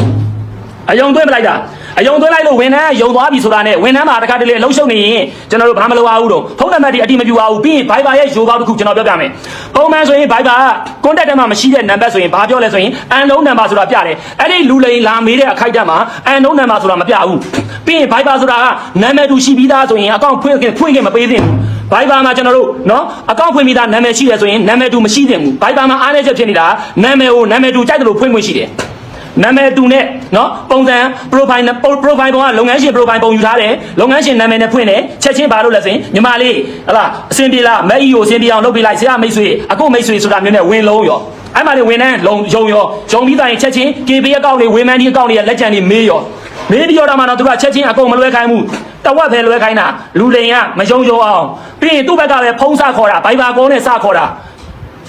အယုံသွင်းပလိုက်တာ အယုံသွင်းလိုက်လို့ဝန်ထမ်းကယုံသွားပြီဆိုတာနဲ့ဝန်ထမ်းမှာတခါတလေအလုံးရှုံနေရင်ကျွန်တော်တို့ဘာမလုပ်ရဘူးတော့ဖုန်းနံပါတ်တွေအတိမပြူအောင်ပြီးရင် Viber ရဲ့ရိုးပေါက်တစ်ခုကျွန်တော်ပြောပြမယ်ပုံမှန်ဆိုရင် Viber က contact ထဲမှာမရှိတဲ့နံပါတ်ဆိုရင်ဘာပြောလဲဆိုရင်အန်လုံးနံပါတ်ဆိုတာပြတယ်အဲ့ဒီလူလိန်လာမေးတဲ့အခိုက်အတန့်မှာအန်လုံးနံပါတ်ဆိုတာမပြဘူးပြီးရင် Viber ဆိုတာကနာမည်တူရှိပြီးသားဆိုရင်အကောင့်ဖွင့်ခင်ဖွင့်ခင်မပေးသင့်ဘူး Viber မှာကျွန်တော်တို့နော်အကောင့်ဖွင့်ပြီးသားနာမည်ရှိတယ်ဆိုရင်နာမည်တူမရှိသင့်ဘူး Viber မှာအားနည်းချက်ဖြစ်နေတာနာမည်ကိုနာမည်တူကြိုက်တယ်လို့ဖွင့်ခွင့်ရှိတယ် နာမည်တူနဲ့နော်ပုံစံ profile နဲ့ profile ပုံကလုပ်ငန်းရှင် profile ပုံယူထားတယ်လုပ်ငန်းရှင်နာမည်နဲ့ဖွင့်တယ်ချက်ချင်းပါလို့လဲဆိုရင်ညီမလေးဟလာအဆင်ပြေလားမက်အီကိုအဆင်ပြေအောင်လုပ်ပေးလိုက်ဆရာမိတ်ဆွေအခုမိတ်ဆွေဆိုတာမျိုးနဲ့ဝင်လုံးရောအဲ့မှာလေဝင်နှန်းလုံယုံရောယုံပြီးသားရင်ချက်ချင်း KB အကောင့်တွေဝေမန်ဒီအကောင့်တွေရဲ့လက်ကျန်တွေမေးရောမေးပြီးတော့မှတော့သူကချက်ချင်းအကုန်မလွဲခိုင်းဘူးတဝက်ပဲလွဲခိုင်းတာလူလိန်ကမယုံယုံအောင်ပြီးရင်သူ့ဘက်ကလည်းဖုံးစခေါ်တာဘိုင်ဘာကုန်းနဲ့စခေါ်တာ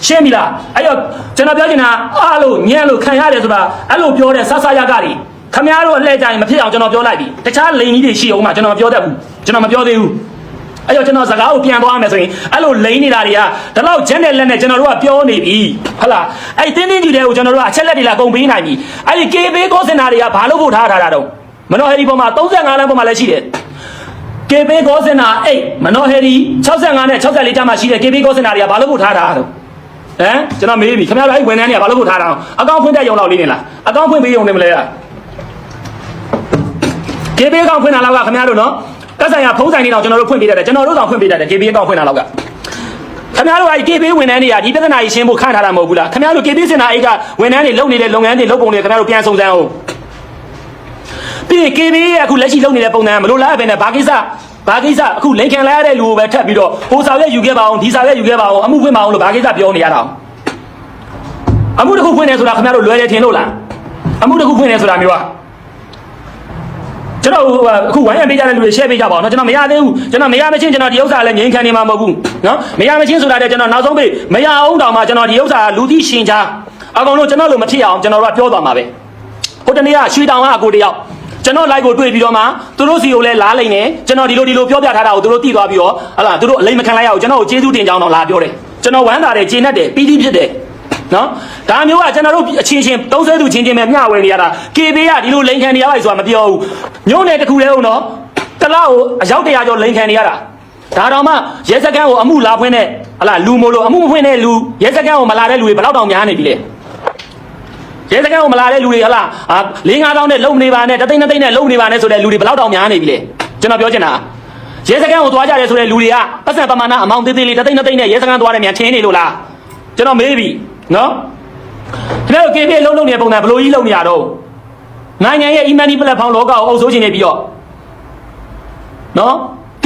ရှင်းပြီလားအဲ့တော့ကျွန်တော်ပြောချင်တာအားလို့ညံ့လို့ခံရတယ်ဆိုတာအဲ့လိုပြောတဲ့ဆဆရကတွေခမရတို့အလှည့်ကြရင်မဖြစ်အောင်ကျွန်တော်ပြောလိုက်ပြီတခြားလိန်ကြီးတွေရှိအောင်မှကျွန်တော်မပြောတတ်ဘူးကျွန်တော်မပြောသေးဘူးအဲ့တော့ကျွန်တော်စကားကိုပြန်သွားမယ်ဆိုရင်အဲ့လိုလိန်နေတာတွေကဒီလောက်ချက်နဲ့လက်နဲ့ကျွန်တော်တို့ကပြောနေပြီဟုတ်လားအဲ့တင်းတင်းကြီးတွေကိုကျွန်တော်တို့ကအချက်လက်တွေလာကုန်ပေးနိုင်ပြီအဲ့ဒီ KB ကောစင်နာတွေကဘာလို့ဖို့ထားထားတာတော့မနော်ဟယ်ဒီပေါ်မှာ35လမ်းပေါ်မှာလည်းရှိတယ် KB ကောစင်နာ8မနော်ဟယ်ဒီ65နဲ့64ကြားမှာရှိတဲ့ KB ကောစင်နာတွေကဘာလို့ဖို့ထားတာတော့ ဟမ်ကျွန်တော်မေးပြီခင်ဗျားတို့အဲ့ဝန်ထမ်းတွေကဘာလို့ဖို့ထားတာအောင်အကောင့်ဖွင့်တဲ့ရုံလောက်လေးနေလားအကောင့်ဖွင့်ပေးရုံနေမလဲလားကေဘေးအကောင့်ဖွင့်တာလောက်ကခင်ဗျားတို့နော်တက်ဆိုင်ရဖုံးဆိုင်နေတော့ကျွန်တော်တို့ဖွင့်ပေးတတ်တယ်ကျွန်တော်တို့တော့ဖွင့်ပေးတတ်တယ်ကေဘေးအကောင့်ဖွင့်တာလောက်ကခင်ဗျားတို့အဲ့ကေဘေးဝန်ထမ်းတွေကဒီပြဿနာကြီးရှင်းဖို့ခန့်ထားတာမဟုတ်ဘူးလားခင်ဗျားတို့ကေဘေးစင်တာအိတ်ကဝန်ထမ်းတွေလုပ်နေတဲ့လုပ်ငန်းတွေလုပ်ပုံတွေခင်ဗျားတို့ပြန်စုံစမ်းအောင်ပြီးရင်ကေဘေးရဲ့အခုလက်ရှိလုပ်နေတဲ့ပုံစံကမလို့လားပဲနဲ့ဘာကိစ္စ ဘာကိစ္စအခုလိန်ခံလိုက်ရတဲ့လူကိုပဲထပ်ပြီးတော့ဟိုစာရွက်ယူခဲ့ပါအောင်ဒီစာရွက်ယူခဲ့ပါအောင်အမှုဖွင့်ပါအောင်လို့ဘာကိစ္စပြောနေရတာအောင် အမှုတစ်ခုဖွင့်နေဆိုတာခင်ဗျားတို့လွယ်တယ်ထင်လို့လားအမှုတစ်ခုဖွင့်နေဆိုတာမျိုးอ่ะကျွန်တော်ဟိုအခုဝိုင်းရပေးကြတဲ့လူတွေ share ပေးကြပါအောင်เนาะကျွန်တော်မရသေးဘူးကျွန်တော်မရမချင်းကျွန်တော်ဒီဥစ္စာလည်းငြိမ်းခံနေမှာမဟုတ်ဘူးเนาะမရမချင်းဆိုတာတဲ့ကျွန်တော်နောက်ဆုံးပေးမရအောင်တောင်မှကျွန်တော်ဒီဥစ္စာလူသိရှင်ချာအကောင်လို့ကျွန်တော်လိုမဖြစ်အောင်ကျွန်တော်တို့ကပြောသွားမှာပဲဟိုတနေ့ကရွှေတောင်ကအကိုတယောက် ကျွန်တော် live ကိုတွေ့ပြီးတော့မှသူတို့စီကိုလည်းလားလိုက်နေကျွန်တော်ဒီလိုဒီလိုပြောပြထားတာကိုသူတို့သိသွားပြီးတော့ဟလာသူတို့အလိမ့်မခံလိုက်ရအောင်ကျွန်တော်ကိုကျေးဇူးတင်ကြောင်းတော့လာပြောတယ်ကျွန်တော်ဝမ်းသာတယ်ကျေနပ်တယ်ပီတိဖြစ်တယ်နော်ဒါမျိုးကကျွန်တော်တို့အချင်းချင်းသုံးဆဲသူချင်းချင်းပဲမျှဝေနေရတာ KB ကဒီလိုလိန်ခံနေရပါဆိုတာမပြောဘူးညုံနယ်တစ်ခုလဲဦးနော်တစ်လောက်ကိုအယောက်တရာကျော်လိန်ခံနေရတာဒါတော့မှရဲစခန်းကိုအမှုလာဖွင့်တဲ့ဟလာလူမို့လို့အမှုမဖွင့်တဲ့လူရဲစခန်းကိုမလာတဲ့လူတွေဘယ်တော့တောင်များနေပြီလဲ ရဲစခန်းကိုမလာတဲ့လူတွေဟလာအာ၄၅တောင်းနဲ့လုံနေပါနဲ့တသိန်းတသိန်းနဲ့လုံနေပါနဲ့ဆိုတဲ့လူတွေဘယ်တော့တောင်များနေပြီလဲကျွန်တော်ပြောချင်တာရဲစခန်းကိုသွားကြတယ်ဆိုတဲ့လူတွေကပတ်စံပမာဏအမောင်သေးသေးလေးတသိန်းတသိန်းနဲ့ရဲစခန်းသွားတယ်မြန်ထင်းနေလို့လားကျွန်တော်မေးပြီနော်ခင်ဗျားတို့ KB လုံးလုံးနေတဲ့ပုံစံဘယ်လိုကြီးလုံးနေရတော့နိုင်ငံရဲ့ e-money platform လောကကိုအုပ်စိုးခြင်းနေပြီးတော့နော်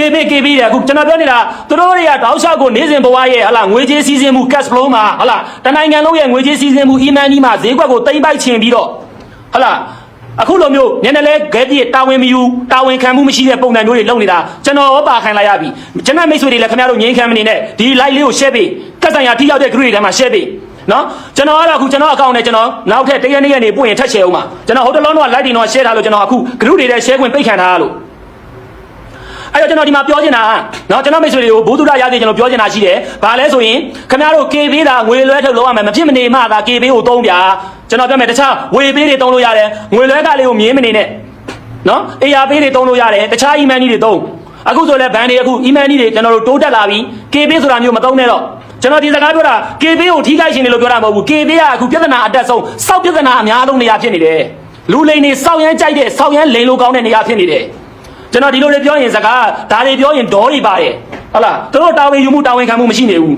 KB KB တဲ့အခုကျွန်တော်ပြောနေတာသူတို့တွေကတောက်လျှောက်ကိုနေစဉ်ဘဝရဲ့ဟလာငွေကြေးစီးဆင်းမှု cash flow မှာဟလာတနိုင်ငံလုံးရဲ့ငွေကြေးစီးဆင်းမှု e-money မှာဈေးကွက်ကိုတိမ့်ပိုက်ချင်ပြီးတော့ဟလာအခုလိုမျိုးညနေလဲဂဲပြည့်တာဝန်မယူတာဝန်ခံမှုမရှိတဲ့ပုံစံမျိုးတွေလုပ်နေတာကျွန်တော်ရောပါခံလိုက်ရပြီကျွန်တော်မိတ်ဆွေတွေလည်းခင်ဗျားတို့ငြိမ်းခံမနေနဲ့ဒီ live လေးကို share ပေးတက်ဆိုင်ရာထိရောက်တဲ့ group တွေထဲမှာ share ပေးနော်ကျွန်တော်ကတော့အခုကျွန်တော်အကောင့်နဲ့ကျွန်တော်နောက်ထပ်တရက်နေ့ရက်နေပို့ရင်ထပ် share အောင်ပါကျွန်တော်ဟိုတလုံးတော့ live တင်တော့ share ထားလို့ကျွန်တော်အခု group တွေထဲ share ခွင့်ပိတ်ခံထားရလို့ အဲ့တော့ကျွန်တော်ဒီမှာပြောချင်တာနော်ကျွန်တော်မိတ်ဆွေတွေကိုဘုသူဒရရသေးကျွန်တော်ပြောချင်တာရှိတယ်ဘာလဲဆိုရင်ခင်ဗျားတို့ KB တာငွေလွှဲထုတ်လုပ်ရမယ်မဖြစ်မနေမှသာ KB ကိုသုံးပြကျွန်တော်ပြောမယ်တခြားဝေပေးတွေသုံးလို့ရတယ်ငွေလွှဲကလေးကိုမြင်းမနေနဲ့နော် AR ပေးတွေသုံးလို့ရတယ်တခြား email တွေသုံးအခုဆိုလဲဘန်တွေအခု email တွေကျွန်တော်တို့တိုးတက်လာပြီ KB ဆိုတာမျိုးမသုံးနဲ့တော့ကျွန်တော်ဒီစကားပြောတာ KB ကိုထိခိုက်ရှင်တယ်လို့ပြောတာမဟုတ်ဘူး KB ကအခုပြဿနာအတက်ဆုံးစောက်ပြဿနာအများဆုံးနေရာဖြစ်နေတယ်လူလိန်တွေစောက်ရမ်းကြိုက်တဲ့စောက်ရမ်းလိန်လိုကောင်းတဲ့နေရာဖြစ်နေတယ် ကျွန်တော်ဒီလိုတွေပြောရင်စကားဒါတွေပြောရင်ဒေါတွေပါတယ်ဟုတ်လားသူတို့တာဝန်ယူမှုတာဝန်ခံမှုမရှိနေဘူး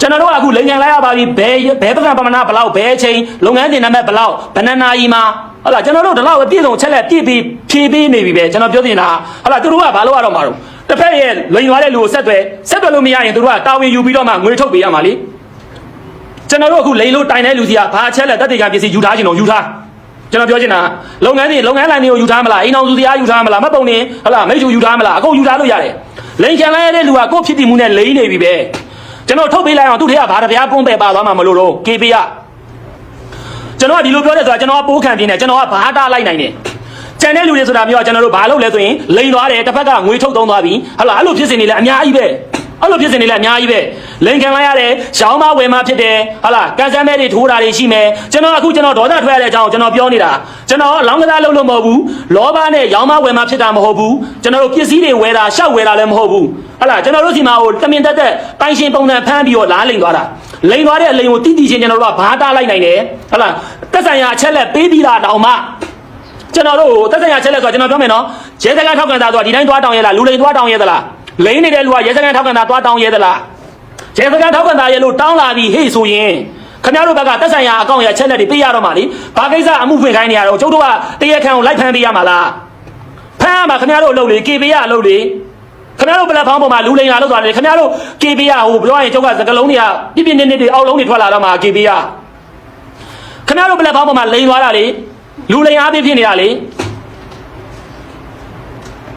ကျွန်တော်တို့ကအခုလိန်ငံလိုက်ရပါပြီဘယ်ဘယ်ပကံပမနာဘလောက်ဘယ်အချိန်လုပ်ငန်းတင်နံပါတ်ဘလောက်ဘယ်နှစ်နာရီမှာဟုတ်လားကျွန်တော်တို့ဒီလောက်အပြည့်စုံချက်လက်ပြည့်ပြီးဖြည့်ပေးနေပြီပဲကျွန်တော်ပြောနေတာဟုတ်လားသူတို့ကဘာလို့ရတော့မှာတော့တစ်ဖက်ရဲ့လိန်သွားတဲ့လူကိုဆက်သွယ်ဆက်သွယ်လို့မရရင်သူတို့ကတာဝန်ယူပြီးတော့မှငွေထုတ်ပေးရမှာလေကျွန်တော်တို့အခုလိန်လို့တိုင်တဲ့လူစီကဘာချက်လက်တက်တေကပစ္စည်းယူထားချင်တော့ယူထား ကျွန်တော်ပြောချင်တာလုပ်ငန်းတွေလုပ်ငန်းလိုင်းတွေကိုယူထားမလားအိမ်အောင်စုတရားယူထားမလားမပုံနေဟလာမိတ်ချူယူထားမလားအကုန်ယူထားလို့ရတယ်လိန်ခံလိုက်ရတဲ့လူကကိုယ့်ဖြစ်တည်မှုနဲ့လိန်နေပြီပဲကျွန်တော်ထုတ်ပေးလိုက်အောင်သူ့ထဲကဘာတပြားပုံးပဲပါသွားမှာမလို့တော့ KB ကကျွန်တော်ကဒီလိုပြောတယ်ဆိုတာကျွန်တော်ကပိုးခံပြင်းတယ်ကျွန်တော်ကဘာတားလိုက်နိုင်တယ်ကျန်တဲ့လူတွေဆိုတာမျိုးကကျွန်တော်တို့ဘာလုပ်လဲဆိုရင်လိန်သွားတယ်တစ်ဖက်ကငွေထုတ်သုံးသွားပြီဟလာအဲ့လိုဖြစ်စင်နေလဲအများကြီးပဲ အဲ့လိုဖြစ်စဉ်တွေလည်းအများကြီးပဲလိန်ခံလိုက်ရတယ်ရောင်းမဝယ်မဖြစ်တယ်ဟာလားကန်ဆယ်မဲတွေထိုးတာတွေရှိမယ်ကျွန်တော်အခုကျွန်တော်ဒေါသထွက်ရတဲ့အကြောင်းကျွန်တော်ပြောနေတာကျွန်တော်အလောင်းကစားလုပ်လို့မဟုတ်ဘူးလောဘနဲ့ရောင်းမဝယ်မဖြစ်တာမဟုတ်ဘူးကျွန်တော်တို့ပစ္စည်းတွေဝယ်တာရှောက်ဝယ်တာလည်းမဟုတ်ဘူးဟာလားကျွန်တော်တို့စီမှာဟိုတမင်တက်တက်ပိုင်ရှင်ပုံစံဖမ်းပြီးတော့လားလိန်သွားတာလိန်သွားတဲ့အလိန်ကိုတိတိချင်းကျွန်တော်တို့ကဘာတားလိုက်နိုင်တယ်ဟာလားတက်ဆိုင်ရာအချက်လက်ပေးပြီးတာတောင်မှကျွန်တော်တို့တက်ဆိုင်ရာချက်လက်ဆိုတော့ကျွန်တော်ပြောမယ်နော်ရဲစခန်းထောက်ခံတာဆိုတာဒီတိုင်းသွားတောင်းရဲလားလူလိန်သွားတောင်းရဲသလား လိန်နေတဲ့လူကရဲစခန်းထောက်ခံတာသွားတောင်းရဲသလားရဲစခန်းထောက်ခံတာရဲလို့တောင်းလာပြီးဟေ့ဆိုရင်ခင်ဗျားတို့ဘက်ကတက်ဆိုင်ရာအကောင့်ရချက်လက်တွေပေးရတော့မှာလေဘာကိစ္စအမှုဖွင့်ခိုင်းနေရတော့ကျုပ်တို့ကတရက်ခံကိုလိုက်ဖမ်းပေးရမှာလားဖမ်းရမှာခင်ဗျားတို့အလုပ်လေ KB ရအလုပ်လေခင်ဗျားတို့ပလက်ဖောင်းပေါ်မှာလူလိန်လာလို့ဆိုတာလေခင်ဗျားတို့ KB ရဟိုပြောရရင်ကျုပ်ကစကလုံးတွေကပြပြနေနေတွေအောက်လုံးတွေထွက်လာတော့မှာ KB ရခင်ဗျားတို့ပလက်ဖောင်းပေါ်မှာလိန်သွားတာလေလူလိန်အားပြဖြစ်နေတာလေ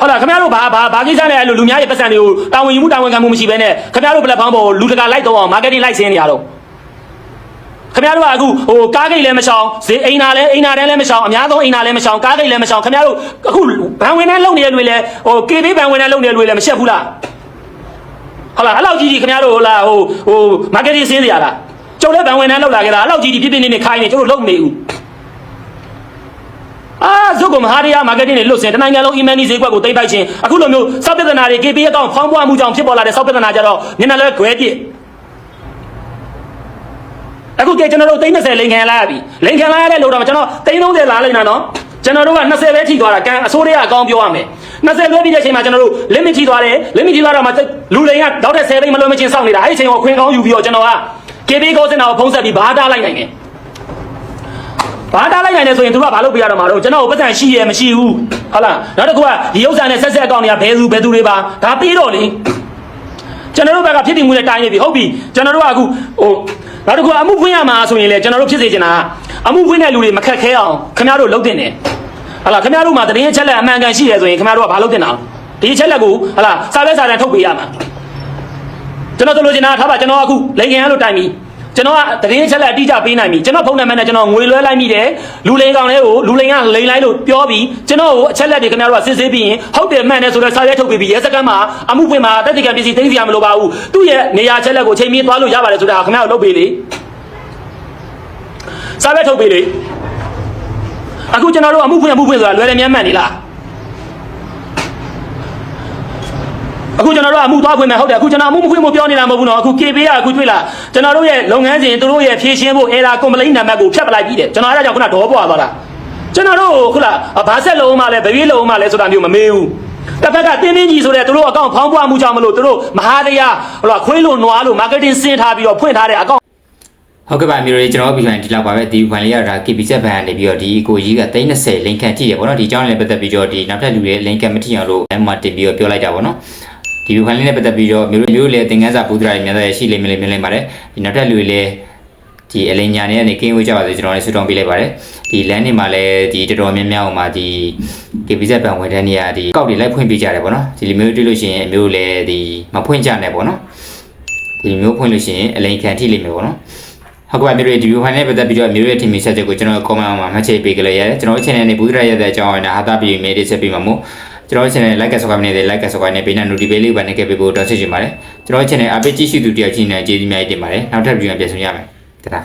ဟုတ်လားခင်ဗျားတို့ဘာဘာဘာကိစ္စနဲ့အဲ့လိုလူများရဲ့ပတ်စံတွေကိုတာဝန်ယူမှုတာဝန်ခံမှုမရှိဘဲနဲ့ခင်ဗျားတို့ပလက်ဖောင်းပေါ်ကိုလူတကာလိုက်တော့အောင်မားကတ်တင်းလိုက်ဆင်းနေရတော့ခင်ဗျားတို့ကအခုဟိုကားဂိတ်လည်းမရှောင်ဈေးအိမ်နာလည်းအိမ်နာတန်းလည်းမရှောင်အများဆုံးအိမ်နာလည်းမရှောင်ကားဂိတ်လည်းမရှောင်ခင်ဗျားတို့အခုဘန်ဝင်နဲ့လုံနေတဲ့လူတွေလည်းဟို KB ဘန်ဝင်နဲ့လုံနေတဲ့လူတွေလည်းမရှက်ဘူးလားဟုတ်လားအဲ့လောက်ကြီးကြီးခင်ဗျားတို့ဟိုလားဟိုဟိုမားကတ်တင်းဆင်းနေရတာကျုပ်လည်းဘန်ဝင်နဲ့လုံလာကြတာအဲ့လောက်ကြီးကြီးပြပြနေနေခိုင်းနေကျုပ်တို့လုံမနေဘူး အာဇုတ်ကမဟာရီယာမားကတ်တင်းတွေလွတ်စင်တနိုင်ငံလုံးအီမန်နီဈေးကွက်ကိုတိမ့်ပိုက်ခြင်းအခုလိုမျိုးစောက်ပြဿနာတွေ KP အကောင့်ဖောင်းပွားမှုကြောင့်ဖြစ်ပေါ်လာတဲ့စောက်ပြဿနာကြတော့မျက်နှာလဲခွဲပြစ်အခုကကျွန်တော်တို့သိန်း30လိန်ခံလာရပြီလိန်ခံလာရတဲ့လို့တော့ကျွန်တော်သိန်း30လာလိုက်တာနော်ကျွန်တော်တို့က20ပဲထိသွားတာကန်အစိုးရအကောင့်ပြောရမယ်20လွဲပြီးတဲ့အချိန်မှာကျွန်တော်တို့ limit ထိသွားတယ် limit ထိသွားတော့မှလူလိန်ကတောက်တဲ့10သိန်းမလွဲမချင်းစောင့်နေတာအဲ့ဒီအချိန်ကိုခွင်ကောင်းယူပြီးတော့ကျွန်တော်က KB ကောစင်တာကိုဖုံးဆက်ပြီးဘာတားလိုက်နိုင်တယ် ဘာတားလိုက်နိုင်လဲဆိုရင်သူကဘာလုပ်ပြရတော့မှာတော့ကျွန်တော်ပတ်စံရှိရမရှိဘူးဟုတ်လားနောက်တစ်ခုကဒီဥစ္စာနဲ့ဆက်ဆက်အကောင့်တွေကဘယ်သူဘယ်သူတွေပါဒါပြီးတော့လေကျွန်တော်တို့ဘက်ကဖြစ်တည်မှုနဲ့တိုင်းနေပြီဟုတ်ပြီကျွန်တော်တို့ကအခုဟိုနောက်တစ်ခုကအမှုဖွင့်ရမှာဆိုရင်လေကျွန်တော်တို့ဖြစ်စေချင်တာကအမှုဖွင့်တဲ့လူတွေမခက်ခဲအောင်ခင်ဗျားတို့လုပ်တင်တယ်ဟုတ်လားခင်ဗျားတို့မှာတရင်ချက်လက်အမှန်ကန်ရှိရဆိုရင်ခင်ဗျားတို့ကဘာလုပ်တင်တာဒီချက်လက်ကိုဟုတ်လားစာပဲစာတန်ထုတ်ပေးရမှာကျွန်တော်တို့လိုချင်တာထားပါကျွန်တော်အခုလိန်ငင်ရလို့တိုင်ပြီ ကျွန်တော်ကတရင်ချက်လက်အတိအကျပေးနိုင်ပြီကျွန်တော်ဖုန်းနံပါတ်နဲ့ကျွန်တော်ငွေလွှဲလိုက်မိတယ်လူလိန်ကောင်လေးကိုလူလိန်ကလိန်လိုက်လို့ပြောပြီးကျွန်တော်ကိုအချက်လက်တွေခင်ဗျားတို့ကစစ်ဆေးပြီးရင်ဟုတ်တယ်မှန်တယ်ဆိုတော့စာရဲထုတ်ပေးပြီးရဲစခန်းမှာအမှုဖွင့်မှာတက်တိကံပစ္စည်းသိမ်းစီရမလို့ပါဘူးသူ့ရဲ့နေရာချက်လက်ကိုချိန်မီသွားလို့ရပါတယ်ဆိုတာခင်ဗျားတို့လုပ်ပေးလေစာရဲထုတ်ပေးလေအခုကျွန်တော်တို့အမှုဖွင့်အမှုဖွင့်ဆိုတာလွယ်တယ်မြတ်မှန်နေလား အခုကျွန်တော်တို့အမှုသွားဖွင့်မယ်ဟုတ်တယ်အခုကျွန်တော်အမှုမဖွင့်ဖို့ပြောနေတာမဟုတ်ဘူးနော်အခု KB ကအခုတွေ့လားကျွန်တော်တို့ရဲ့လုပ်ငန်းစဉ်တို့ရဲ့ဖြည့်ရှင်းဖို့ error complaint နံပါတ်ကိုဖြတ်ပလိုက်ပြီးတယ်ကျွန်တော်အဲ့ဒါကြောင့်ခုနဒေါ်ပွားသွားတာကျွန်တော်တို့ခုလားဘာဆက်လုံးမှလဲဗပြေးလုံးမှလဲဆိုတာမျိုးမမေးဘူးတစ်ဖက်ကတင်းတင်းကြီးဆိုတဲ့တို့အကောင့်ဖောင်းပွားမှုကြောင့်မလို့တို့မဟာတရားဟိုလားခွေးလို့နွားလို့ marketing ဆင်းထားပြီးတော့ဖွင့်ထားတဲ့အကောင့်
ဟုတ်ကဲ့ပါမျိုးတွေကျွန်တော်တို့ပြန်ဒီလောက်ပါပဲဒီခွန်လေးကဒါ KPZ ဘန်ကနေပြီးတော့ဒီကိုကြီးက30လိန်ကန်ထိတယ်ပေါ့နော်ဒီအကြောင်းလေးပတ်သက်ပြီးတော့ဒီနောက်ထပ်လူတွေလိန်ကန်မထိအောင်လို့အဲမှာတင်ပြီးတော့ပြောလိုက်တာပေါ့နော် ဒီခွန်လေးနဲ့ပတ်သက်ပြီးတော့မျိုးမျိုးလည်းသင်ခန်းစာပူဒရာတွေများတယ်ရှိလိမ့်မယ်လို့မြင်လိုက်ပါတယ်ဒီနောက်ထပ်လူတွေလည်းဒီအလင်းညာနေကနေကင်းဝေးကြပါစေကျွန်တော်လည်းဆုတောင်းပေးလိုက်ပါတယ်ဒီလမ်းနေမှာလည်းဒီတော်တော်များများဟိုမှာဒီ KPZ ဘန်ဝင်တဲ့နေရာဒီကောက်တွေလိုက်ဖွင့်ပေးကြတယ်ပေါ့နော်ဒီလိုမျိုးတွေ့လို့ရှိရင်အမျိုးလည်းဒီမဖွင့်ကြနဲ့ပေါ့နော်ဒီမျိုးဖွင့်လို့ရှိရင်အလိန်ခံထိလိမ့်မယ်ပေါ့နော်ဟုတ်ကဲ့ပါမျိုးတွေဒီဗီဒီယိုဖိုင်နဲ့ပတ်သက်ပြီးတော့မျိုးရဲ့ team ဆက်ချက်ကိုကျွန်တော် comment မှာမှတ်ချက်ပေးကြလိုက်ရတယ်ကျွန်တော်တို့ channel နဲ့ဘူးဒရရတဲ့အကြောင်းအရာနဲ့ဟာတာပြီးမေးလေးဆက်ပြီးမှာမို့ ကျွန်တော်တို့ channel like subscribe နဲ့ like subscribe နဲ့ပေးတဲ့ notification လေးပါနဲ့ကပ်ပေးဖို့တောင်းဆိုချင်ပါတယ်ကျွန်တော်တို့ channel အပိတ်ကြည့်ရှုသူတယောက်ချင်းနဲ့ကျေးဇူးများတင်ပါတယ်နောက်ထပ်ဗီဒီယိုပြန်ဆုံရမယ်တဒါ